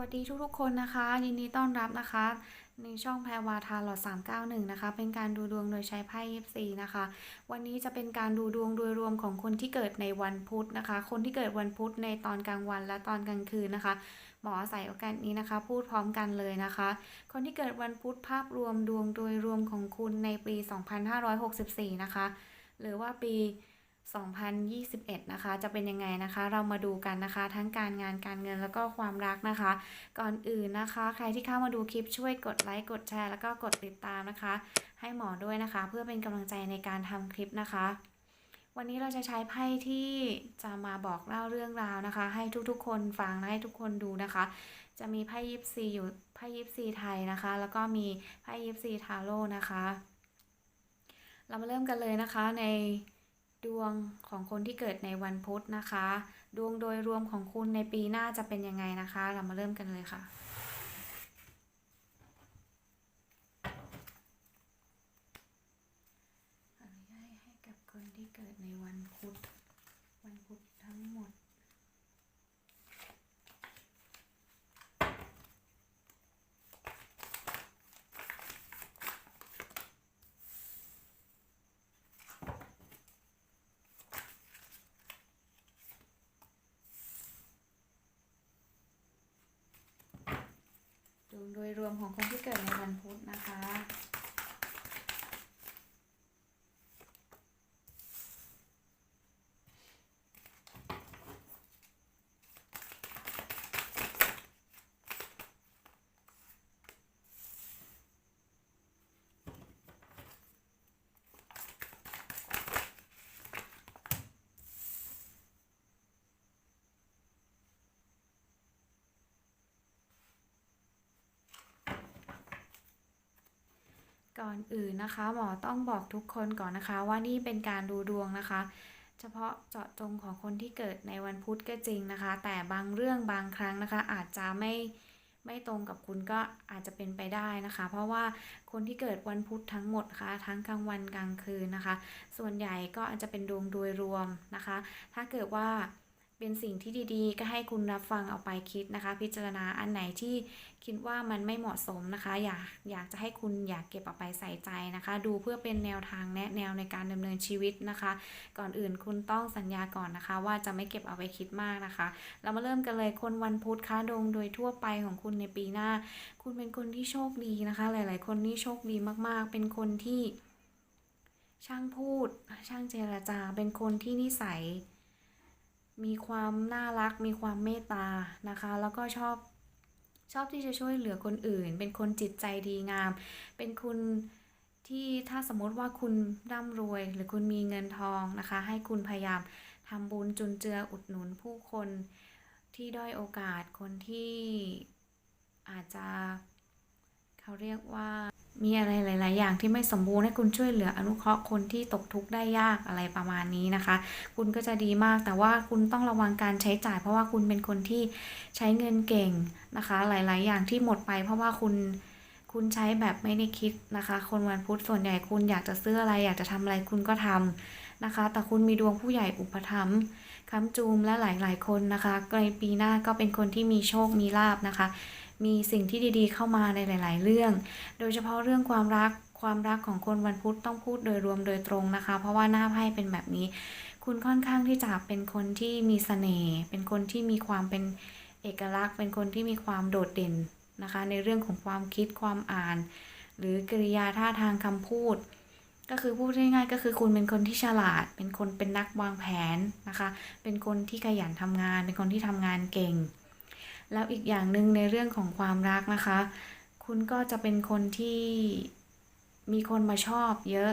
วัสดีทุกๆคนนะคะ ยินดีต้อนรับนะคะ ในช่องแพรวาทาหลอด391 นะคะ เป็นการดูดวงโดยใช้ไพ่ยิปซีนะคะ วันนี้จะเป็นการดูดวงโดยรวมของคนที่เกิดในวันพุธนะคะ คนที่เกิดวันพุธในตอนกลางวันและตอนกลางคืนนะคะหมออาศัยโอกาสนี้นะคะ พูดพร้อมกันเลยนะคะ คนที่เกิดวันพุธภาพรวมดวงโดยรวมของคุณในปี 2564 นะคะ หรือว่าปี 2021 นะคะ จะเป็นยังไงนะคะ เรามาดูกันนะคะ ทั้งการงานการเงินแล้วก็ความรักนะคะ ก่อนอื่นนะคะ ใครที่เข้ามาดูคลิปช่วยกดไลค์กดแชร์แล้วก็กดติดตามนะคะ ให้หมอด้วยนะคะ เพื่อเป็นกำลังใจในการทำคลิปนะคะ วันนี้เราจะใช้ไพ่ที่จะมาบอกเล่าเรื่องราวนะคะ ให้ทุกๆ คนฟังและให้ทุกคนดูนะคะ จะมีไพ่ยิปซีอยู่ไพ่ยิปซีไทยนะคะ แล้วก็มีไพ่ยิปซีทาโร่นะคะ เรามาเริ่มกันเลยนะคะใน ดวงของคนที่เกิดในวันพุธนะคะ ดวงโดยรวมของคุณในปีหน้าจะเป็นยังไงนะคะ เรามาเริ่มกันเลยค่ะ อนุญาตให้กับคนที่เกิดในวันพุธ วันพุธทั้งหมด ดวงโดยรวมของคนที่เกิดในวันพุธนะคะ ก่อนอื่นนะคะ หมอต้องบอกทุกคนก่อนนะคะ ว่านี่เป็นการดูดวงนะคะ เฉพาะเจาะจงของคนที่เกิดในวันพุธก็จริงนะคะ แต่บางเรื่องบางครั้งนะคะ อาจจะไม่ไม่ตรงกับคุณก็อาจจะเป็นไปได้นะคะ เพราะว่าคนที่เกิดวันพุธทั้งหมดนะคะทั้งกลางวันกลางคืนนะคะ ส่วนใหญ่ก็อาจจะเป็นดวงโดยรวมนะคะ ถ้าเกิดว่า เป็นสิ่งที่ดีๆ ก็ให้คุณรับฟังเอาไปคิดนะคะ พิจารณาอันไหนที่คิดว่ามันไม่เหมาะสมนะคะ อยากอยากจะให้คุณอยากเก็บเอาไปใส่ใจนะคะ ดูเพื่อเป็นแนวทางแนะแนวในการดำเนินชีวิตนะคะ ก่อนอื่นคุณต้องสัญญาก่อนนะคะ ว่าจะไม่เก็บเอาไปคิดมากนะคะ เรามาเริ่มกันเลยคนวันพุธค้าดงโดยทั่วไปของคุณในปีหน้า คุณเป็นคนที่โชคดีนะคะ หลาย ๆ คนนี่โชคดีมากๆ เป็นคนที่ ช่างพูด ช่างเจรจา เป็นคนที่นิสัย มีความน่ารัก มีความเมตตานะคะ แล้วก็ชอบชอบที่จะช่วยเหลือคนอื่น เป็นคนจิตใจดีงาม เป็นคุณที่ถ้าสมมติว่าคุณร่ำรวย หรือคุณมีเงินทองนะคะ ให้คุณพยายามทำบุญจุนเจืออุดหนุนผู้คนที่ด้อยโอกาสคนที่อาจจะเขาเรียกว่า มีอะไรหลาย ๆ อย่างที่ไม่สมบูรณ์ให้คุณช่วยเหลืออนุเคราะห์คนที่ตกทุกข์ได้ยากอะไรประมาณนี้นะคะ คุณก็จะดีมากแต่ว่าคุณต้องระวังการใช้จ่าย เพราะว่าคุณเป็นคนที่ใช้เงินเก่งนะคะ หลาย ๆ อย่างที่หมดไป เพราะว่าคุณคุณใช้แบบไม่ได้คิดนะคะ คนวันพุธส่วนใหญ่คุณอยากจะซื้ออะไร อยากจะทำอะไรคุณก็ทำนะคะ แต่คุณมีดวงผู้ใหญ่อุปถัมภ์ค้ำจูมและหลาย ๆ คนนะคะในปีหน้าก็เป็นคนที่มีโชคมีลาบนะคะ มีสิ่งที่ดีๆ เข้ามาในหลาย ๆ เรื่อง โดยเฉพาะเรื่องความรักความรักของคนวันพุธต้องพูดโดยรวมโดยตรงนะคะ เพราะว่าหน้าไพ่เป็นแบบนี้ คุณค่อนข้างที่จะเป็นคนที่มีเสน่ห์เป็นคนที่มีความเป็นเอกลักษณ์ เป็นคนที่มีความโดดเด่นนะคะ ในเรื่องของความคิดความอ่าน หรือกริยาท่าทางคำพูด ก็คือพูดง่ายๆก็คือคุณเป็นคนที่ฉลาด เป็นคนเป็นนักวางแผนนะคะ เป็นคนที่ขยันทำงาน เป็นคนที่ทำงานเก่ง แล้วอีกอย่างหนึ่งในเรื่องของความรักนะคะ คุณก็จะเป็นคนที่มีคนมาชอบเยอะ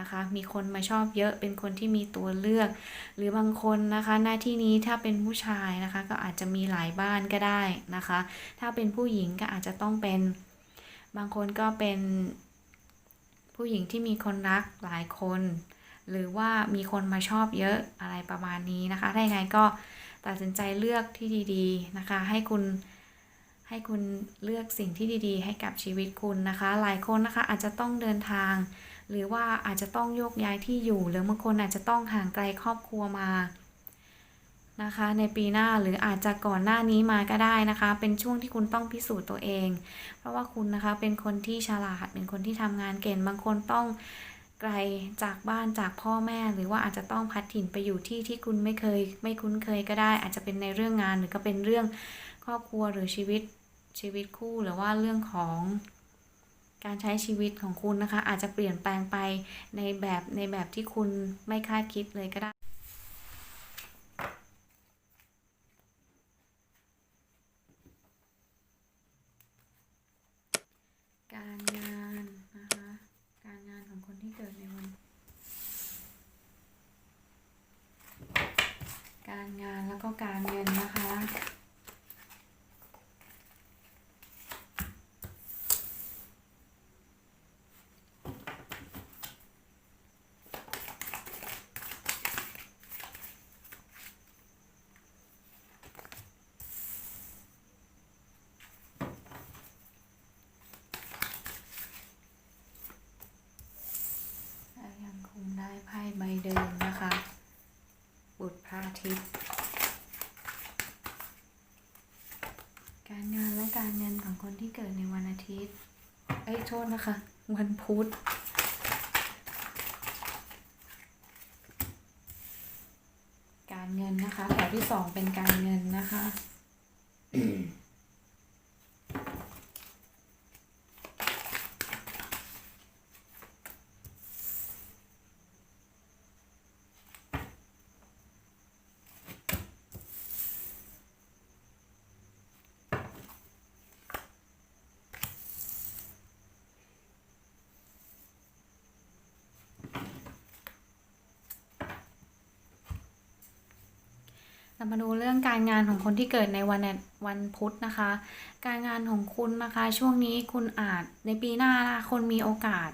นะคะ มีคนมาชอบเยอะ เป็นคนที่มีตัวเลือก หรือบางคนนะคะ หน้าที่นี้ถ้าเป็นผู้ชายนะคะ ก็อาจจะมีหลายบ้านก็ได้นะคะ ถ้าเป็นผู้หญิงก็อาจจะต้องเป็น บางคนก็เป็นผู้หญิงที่มีคนรักหลายคน หรือว่ามีคนมาชอบเยอะอะไรประมาณนี้นะคะถ้าอย่างไรก็ ตัดสินใจเลือกที่ดีๆนะคะ ให้คุณให้คุณเลือกสิ่งที่ดีๆ ให้กับชีวิตคุณนะคะ หลายคนนะคะอาจจะต้องเดินทาง หรือว่าอาจจะต้องโยกย้ายที่อยู่ หรือบางคนอาจจะต้องห่างไกลครอบครัวมานะคะ ในปีหน้าหรืออาจจะก่อนหน้านี้มาก็ได้นะคะ เป็นช่วงที่คุณต้องพิสูจน์ตัวเอง เพราะว่าคุณนะคะเป็นคนที่ฉลาดเป็นคนที่ทำงานเก่งบางคนต้อง ไกลจากบ้านจากพ่อแม่ หรือว่าอาจจะต้องพัดถิ่นไปอยู่ที่ที่คุณไม่เคย ไม่คุ้นเคยก็ได้ อาจจะเป็นในเรื่องงานหรือก็เป็นเรื่องครอบครัวหรือชีวิตชีวิตคู่หรือว่าเรื่องของการใช้ชีวิตของคุณนะคะ อาจจะเปลี่ยนแปลงไปในแบบในแบบที่คุณไม่คาดคิดเลยก็ได้ การงานนะคะ การงานของคนที่เกิดในวัน การงานแล้วก็การเงินนะคะ และยังคงได้ไพ่ใบเดิมนะคะ บุตรพระอาทิตย์ การงานและการเงินของคนที่เกิดในวันอาทิตย์ เอ้ย โทษนะคะ วันพุธการเงินนะคะแถวที่สองเป็นการเงินนะคะ เรามาดูเรื่องการงานของคนที่เกิดในวันวันพุธนะคะ การงานของคุณนะคะ ช่วงนี้คุณอาจในปีหน้านะคะคนมีโอกาส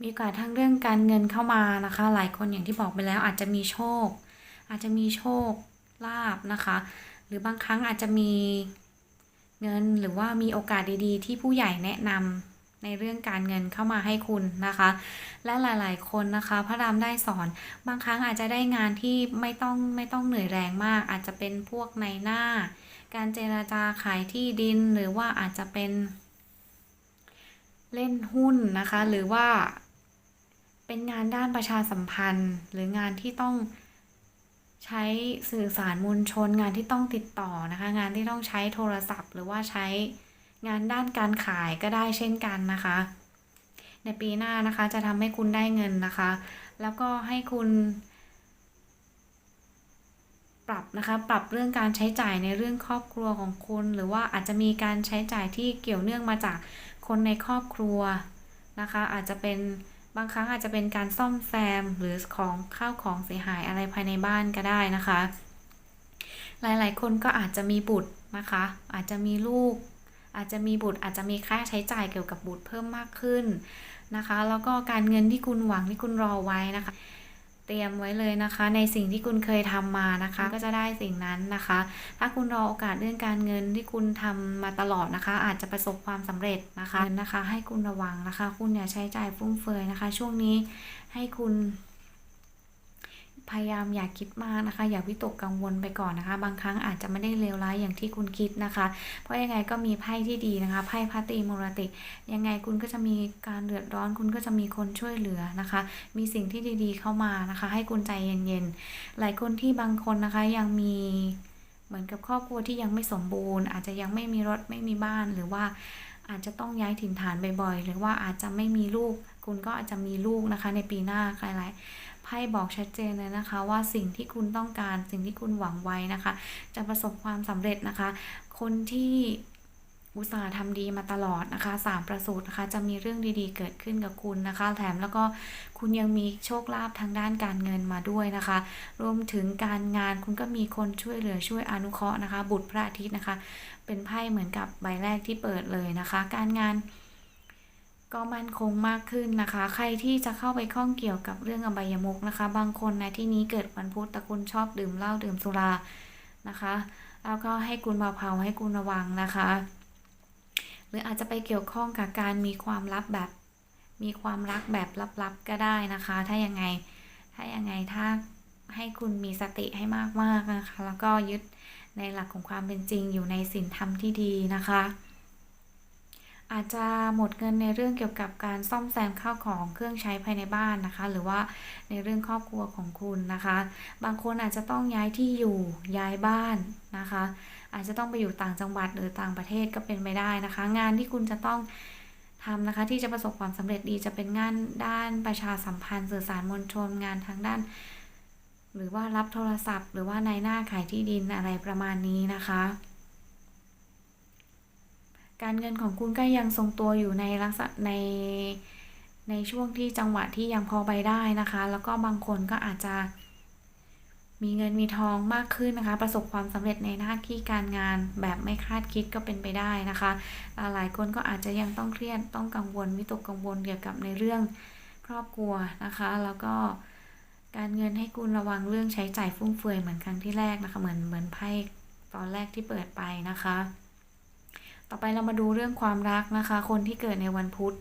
มีโอกาสทั้งเรื่องการเงินเข้ามานะคะ หลายคนอย่างที่บอกไปแล้ว อาจจะมีโชค อาจจะมีโชคลาภนะคะ หรือบางครั้งอาจจะมีเงินหรือว่ามีโอกาสดีๆ ที่ผู้ใหญ่แนะนำ ในเรื่องการเงินเข้ามาให้คุณนะคะ และหลายๆ คนนะคะ พระรามได้สอนบางครั้งอาจจะได้งานที่ไม่ต้องไม่ต้องเหนื่อยแรงมาก อาจจะเป็นพวกในหน้า การเจราจาขายที่ดินหรือว่าอาจจะเป็น เล่นหุ้นนะคะ หรือว่า เป็นงานด้านประชาสัมพันธ์ หรืองานที่ต้องใช้สื่อสารมวลชน งานที่ต้องติดต่อนะคะ งานที่ต้องใช้โทรศัพท์ หรือว่าใช้ งานด้านการขายก็ได้เช่นกันนะคะ ในปีหน้านะคะจะทำให้คุณได้เงินนะคะ แล้วก็ให้คุณ ปรับนะคะปรับเรื่องการใช้จ่ายในเรื่องครอบครัวของคุณ หรือว่าอาจจะมีการใช้จ่ายที่เกี่ยวเนื่องมาจากคนในครอบครัวนะคะ อาจจะเป็นบางครั้งอาจจะเป็นการซ่อมแซมหรือของข้าวของเสียหายอะไรภายในบ้านก็ได้นะคะ หลายๆ คนก็อาจจะมีบุตรนะคะ อาจจะมีลูก อาจจะมีบุตรอาจจะมีค่าใช้จ่ายเกี่ยวกับบุตรเพิ่มมากขึ้นนะคะ แล้วก็การเงินที่คุณหวังที่คุณรอไว้นะคะ เตรียมไว้เลยนะคะ ในสิ่งที่คุณเคยทำมานะคะ ก็จะได้สิ่งนั้นนะคะ ถ้าคุณรอโอกาสเรื่องการเงินที่คุณทำมาตลอดนะคะ อาจจะประสบความสำเร็จนะคะเงินนะคะ ให้คุณระวังนะคะ คุณอย่าใช้จ่ายฟุ่มเฟือยนะคะ ช่วงนี้ให้คุณ พยายามอย่าคิดมากนะคะ อย่าวิตกกังวลไปก่อนนะคะ บางครั้งอาจจะไม่ได้เลวร้ายอย่างที่คุณคิดนะคะ เพราะยังไงก็มีไพ่ที่ดีนะคะไพ่พระตรีมูรติ ยังไงคุณก็จะมีการเดือดร้อน คุณก็จะมีคนช่วยเหลือนะคะ มีสิ่งที่ดีๆเข้ามานะคะ ให้คุณใจเย็นๆ หลายคนที่บางคนนะคะยังมีเหมือนกับครอบครัวที่ยังไม่สมบูรณ์ อาจจะยังไม่มีรถไม่มีบ้านหรือว่าอาจจะต้องย้ายถิ่นฐานบ่อยๆ หรือว่าอาจจะไม่มีลูก คุณก็อาจจะมีลูกนะคะในปีหน้าหลาย ไพ่บอกชัดเจนเลยนะคะว่าสิ่งที่คุณต้องการสิ่งที่คุณหวังไว้นะคะ จะประสบความสำเร็จนะคะ คนที่อุตส่าห์ทำดีมาตลอดนะคะสามประสูตรนะคะจะมีเรื่องดีๆ เกิดขึ้นกับคุณนะคะ แถมแล้วก็คุณยังมีโชคลาภทางด้านการเงินมาด้วยนะคะ รวมถึงการงานคุณก็มีคนช่วยเหลือช่วยอนุเคราะห์นะคะ บุตรพระอาทิตย์นะคะ เป็นไพ่เหมือนกับใบแรกที่เปิดเลยนะคะ การงาน ก็มั่นคงมากขึ้นนะคะ ใครที่จะเข้าไปข้องเกี่ยวกับเรื่องอบายมุกนะคะ บางคนในที่นี้เกิดวันพุธแต่คุณชอบดื่มเหล้าดื่มสุรานะคะ แล้วก็ให้คุณเผาๆให้คุณระวังนะคะ หรืออาจจะไปเกี่ยวข้องกับการมีความลับแบบ มีความรักแบบลับๆก็ได้นะคะ ถ้ายังไงถ้ายังไงถ้าให้คุณมีสติให้มากๆนะคะ แล้วก็ยึดในหลักของความเป็นจริงอยู่ในศีลธรรมที่ดีนะคะ อาจจะหมดเงินในเรื่องเกี่ยวกับการซ่อมแซมข้าวของเครื่องใช้ภายในบ้านนะคะ หรือว่าในเรื่องครอบครัวของคุณนะคะ บางคนอาจจะต้องย้ายที่อยู่ย้ายบ้านนะคะ อาจจะต้องไปอยู่ต่างจังหวัดหรือต่างประเทศก็เป็นไปได้นะคะ งานที่คุณจะต้องทำนะคะที่จะประสบความสำเร็จดีจะเป็นงานด้านประชาสัมพันธ์สื่อสารมวลชนงานทางด้าน หรือว่ารับโทรศัพท์ หรือว่าในหน้าขายที่ดินอะไรประมาณนี้นะคะ การเงินของคุณก็ยังทรงตัวอยู่ในลักษณะในในช่วงที่จังหวะที่ยังพอไปได้นะคะ แล้วก็บางคนก็อาจจะ มีเงินมีทองมากขึ้นนะคะ ประสบความสำเร็จในหน้าที่การงานแบบไม่คาดคิดก็เป็นไปได้นะคะ หลายคนก็อาจจะยังต้องเครียดต้องกังวลวิตกกังวลเกี่ยวกับในเรื่องครอบครัวนะคะ แล้วก็การเงินให้คุณระวังเรื่องใช้จ่ายฟุ่มเฟือยเหมือนครั้งที่แรกนะคะ เหมือนเหมือนไพ่ตอนแรกที่เปิดไปนะคะ ต่อไปเรามาดูเรื่องความรักนะคะ คนที่เกิดในวันพุธ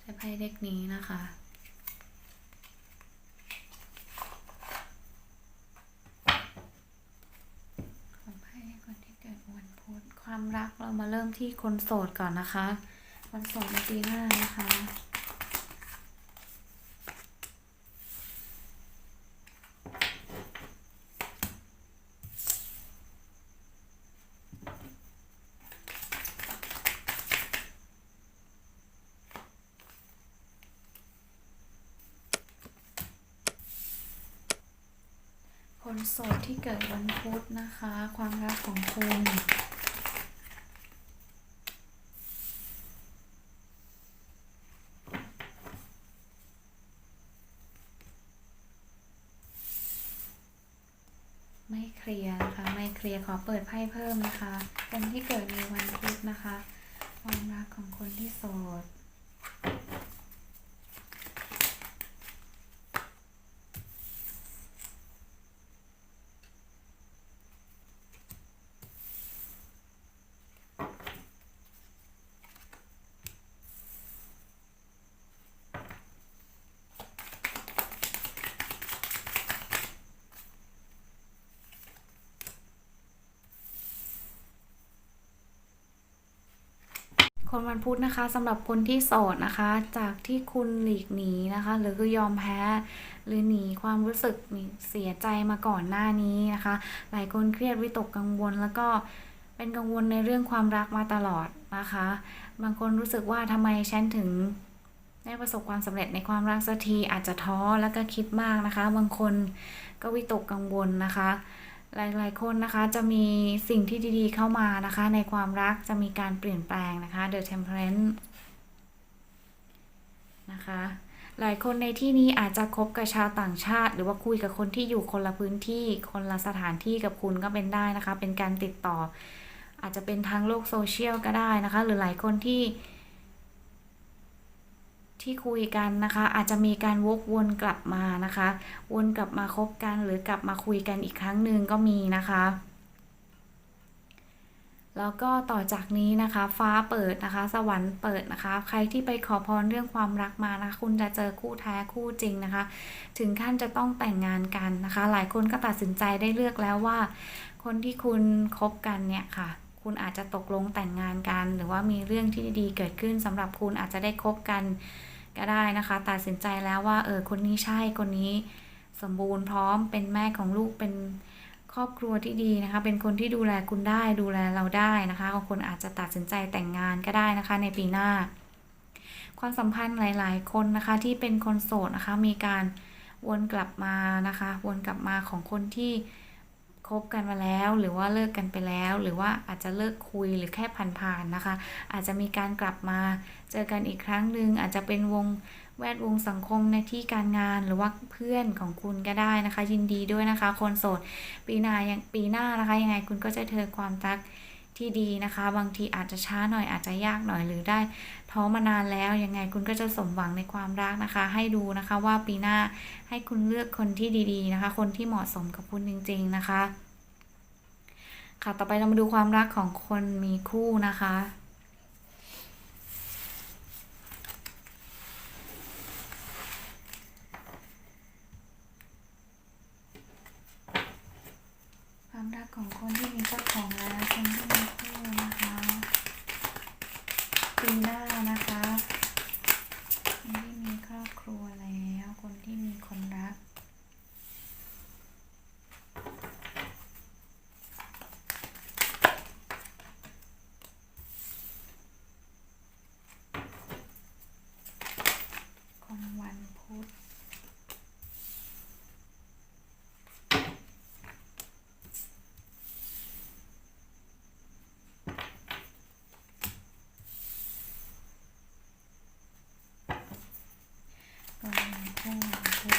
ใช้ไพ่เด็กนี้นะคะของไพ่คนที่เกิดวันพุธความรักเรามาเริ่มที่คนโสดก่อนนะคะ วันสดในปีหน้านะคะ คนโสดที่เกิดวันพุธนะคะ ความรักของคุณ ไม่เคลียร์นะคะ ไม่เคลียร์ข อเปิดไพ่เพิ่มนะคะ คนที่เกิดในวันพุธนะคะ ความรักของคนที่โสด คนวันพุธนะคะสำหรับคนที่โสดนะคะ จากที่คุณหลีกหนีนะคะ หรือคือยอมแพ้ หรือหนีความรู้สึกเสียใจมาก่อนหน้านี้นะคะ หลายคนเครียดวิตกกังวลแล้วก็เป็นกังวลในเรื่องความรักมาตลอดนะคะ บางคนรู้สึกว่าทำไมฉันถึงได้ประสบความสำเร็จในความรักสักทีอาจจะท้อแล้วก็คิดมากนะคะ บางคนก็วิตกกังวลนะคะ หลาย ๆ คนนะคะจะมีสิ่งที่ดีๆเข้ามานะคะ ในความรักจะมีการเปลี่ยนแปลงนะคะ The Temperance นะคะ หลายคนในที่นี้อาจจะคบกับชาวต่างชาติ หรือว่าคุยกับคนที่อยู่คนละพื้นที่ คนละสถานที่กับคุณก็เป็นได้นะคะ เป็นการติดต่อ อาจจะเป็นทางโลกโซเชียลก็ได้นะคะ หรือหลายคนที่ ที่คุยกันนะคะ อาจจะมีการวกวนกลับมานะคะ วนกลับมาคบกันหรือกลับมาคุยกันอีกครั้งหนึ่งก็มีนะคะแล้วก็ต่อจากนี้นะคะ ฟ้าเปิดนะคะ สวรรค์เปิดนะคะ ใครที่ไปขอพรเรื่องความรักมานะคะคุณจะเจอคู่แท้คู่จริงนะคะ ถึงขั้นจะต้องแต่งงานกันนะคะ หลายคนก็ตัดสินใจได้เลือกแล้วว่า คนที่คุณคบกันเนี่ยค่ะ คุณอาจจะตกลงแต่งงานกัน หรือว่ามีเรื่องที่ดีๆเกิดขึ้นสำหรับคุณอาจจะได้คบกันก็ได้นะคะ ตัดสินใจแล้วว่าเออคนนี้ใช่คนนี้สมบูรณ์พร้อมเป็นแม่ของลูกเป็นครอบครัวที่ดีนะคะ เป็นคนที่ดูแลคุณได้ดูแลเราได้นะคะบางคนอาจจะตัดสินใจแต่งงานก็ได้นะคะ ในปีหน้า ความสัมพันธ์หลาย ๆ คนนะคะที่เป็นคนโสดนะคะมีการวนกลับมานะคะ วนกลับมาของคนที่ คบกันมาแล้ว หรือว่าเลิกกันไปแล้ว หรือว่าอาจจะเลิกคุยหรือแค่ผ่านๆนะคะ อาจจะมีการกลับมาเจอกันอีกครั้งหนึ่งอาจจะเป็นวงแวดวงสังคมในที่การงานหรือว่าเพื่อนของคุณก็ได้นะคะ ยินดีด้วยนะคะ คนโสดปีหน้ายังปีหน้านะคะ ยังไงคุณก็จะเจอความรักที่ดีนะคะ บางทีอาจจะช้าหน่อยอาจจะยากหน่อยหรือได้ ท้อมานานแล้วยังไงคุณก็จะสมหวังในความรักนะคะ ให้ดูนะคะว่าปีหน้าให้คุณเลือกคนที่ดีๆนะคะ คนที่เหมาะสมกับคุณจริง ๆนะคะ ค่ะต่อไปเรามาดูความรักของคนมีคู่นะคะความรักของคนที่มีเจ้าของแล้วคนที่มีคู่นะคะปีหน้านะคะ คนที่มีครอบครัวแล้ว คนที่มีคนรัก คนวันพุธ คนวันคู่วันพุธ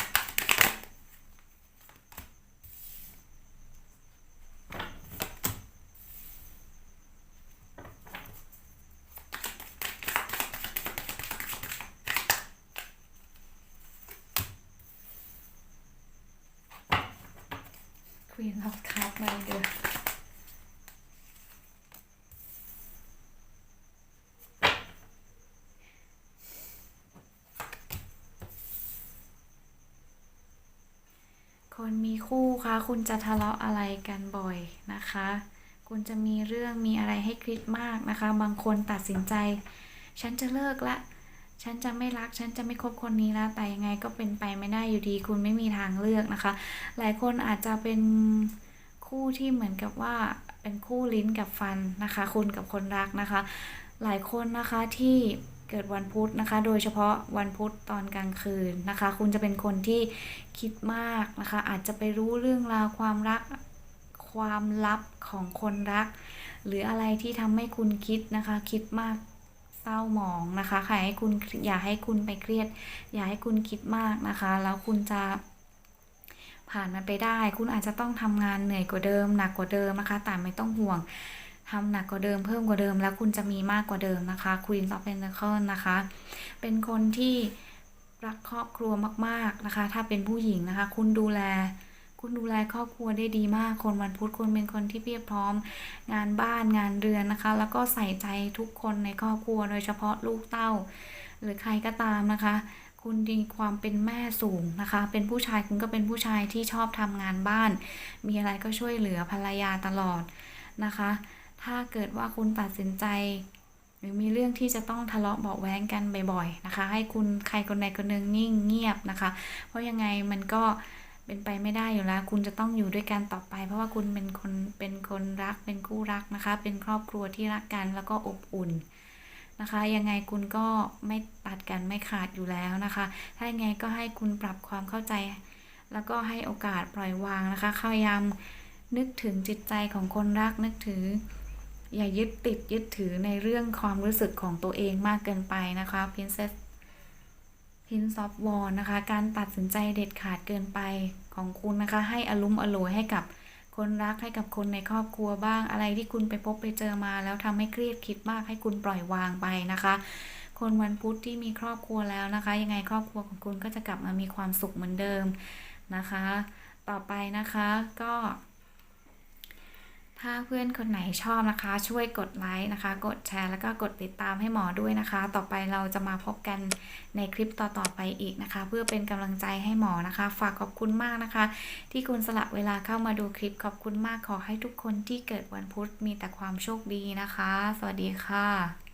ควีนออฟคัพมาเดือคนมีคู่คะคุณจะทะเลาะอะไรกันบ่อยนะคะ คุณจะมีเรื่องมีอะไรให้คิดมากนะคะ บางคนตัดสินใจ ฉันจะเลิกละ ฉันจะไม่รัก ฉันจะไม่คบคนนี้และแต่ยังไงก็เป็นไปไม่ได้อยู่ดี คุณไม่มีทางเลือกนะคะ หลายคนอาจจะเป็นคู่ที่เหมือนกับว่าเป็นคู่ลิ้นกับฟันนะคะ คุณกับคนรักนะคะ หลายคนนะคะที่เกิดวันพุธนะคะ โดยเฉพาะวันพุธตอนกลางคืนนะคะ คุณจะเป็นคนที่คิดมากนะคะ อาจจะไปรู้เรื่องราวความรักความลับของคนรัก หรืออะไรที่ทำให้คุณคิดนะคะ คิดมาก ร้าหมองนะคะใครให้คุณอย่าให้คุณไปเครียด อย่าให้คุณคิดมากนะคะ แล้วคุณจะผ่านมันไปได้ คุณอาจจะต้องทำงานเหนื่อยกว่าเดิม หนักกว่าเดิมนะคะ แต่ไม่ต้องห่วงทำหนักกว่าเดิมเพิ่มกว่าเดิม แล้วคุณจะมีมากกว่าเดิมนะคะ Queen of Pentacles นะคะ เป็นคนที่รักครอบครัวมาก ๆ นะคะ ถ้าเป็นผู้หญิงนะคะ คุณดูแล คุณดูแลครอบครัวได้ดีมาก คนวันพุธคุณเป็นคนที่เพียบพร้อม งานบ้านงานเรือนนะคะ แล้วก็ใส่ใจทุกคนในครอบครัว โดยเฉพาะลูกเต้า หรือใครก็ตามนะคะ คุณมีความเป็นแม่สูงนะคะ เป็นผู้ชายคุณก็เป็นผู้ชายที่ชอบทำงานบ้าน มีอะไรก็ช่วยเหลือภรรยาตลอดนะคะ ถ้าเกิดว่าคุณตัดสินใจหรือมีเรื่องที่จะต้องทะเลาะเบาะแว้งกันบ่อยๆนะคะ ให้คุณใครคนใดคนหนึ่งนิ่งเงียบนะคะ เพราะยังไงมันก็ เป็นไปไม่ได้อยู่แล้ว คุณจะต้องอยู่ด้วยกันต่อไป เพราะว่าคุณเป็นคนเป็นคนรัก เป็นคู่รักนะคะ เป็นครอบครัวที่รักกันแล้วก็อบอุ่นนะคะ ยังไงคุณก็ไม่ตัดกันไม่ขาดอยู่แล้วนะคะ ถ้ายังไงก็ให้คุณปรับความเข้าใจ แล้วก็ให้โอกาสปล่อยวางนะคะพยายามนึกถึงจิตใจของคนรักนึกถึงอย่ายึดติดยึดถือในเรื่องความรู้สึกของตัวเองมากเกินไปนะคะ Princess Prince of w a r นะคะ การตัดสินใจเด็ดขาดเกินไปของคุณนะคะ ให้อารมณ์อร่วยให้กับคนรักให้กับคนในครอบครัวบ้างอะไรที่คุณไปพบไปเจอมา แล้วทำให้เครียดคิดมากให้คุณปล่อยวางไปนะคะ คนวันพุธที่มีครอบครัวแล้วนะคะ ยังไงครอบครัวของคุณก็จะกลับมามีความสุขเหมือนเดิมนะคะ ต่อไปนะคะก็ ถ้าเพื่อนคนไหนชอบนะคะ ช่วยกดไลค์นะคะ กดแชร์ แล้วก็กดติดตามให้หมอด้วยนะคะ ต่อไปเราจะมาพบกันในคลิปต่อๆไปอีกนะคะ เพื่อเป็นกำลังใจให้หมอนะคะ ฝากขอบคุณมากนะคะ ที่คุณสละเวลาเข้ามาดูคลิปขอบคุณมากขอให้ทุกคนที่เกิดวันพุธมีแต่ความโชคดีนะคะ สวัสดีค่ะ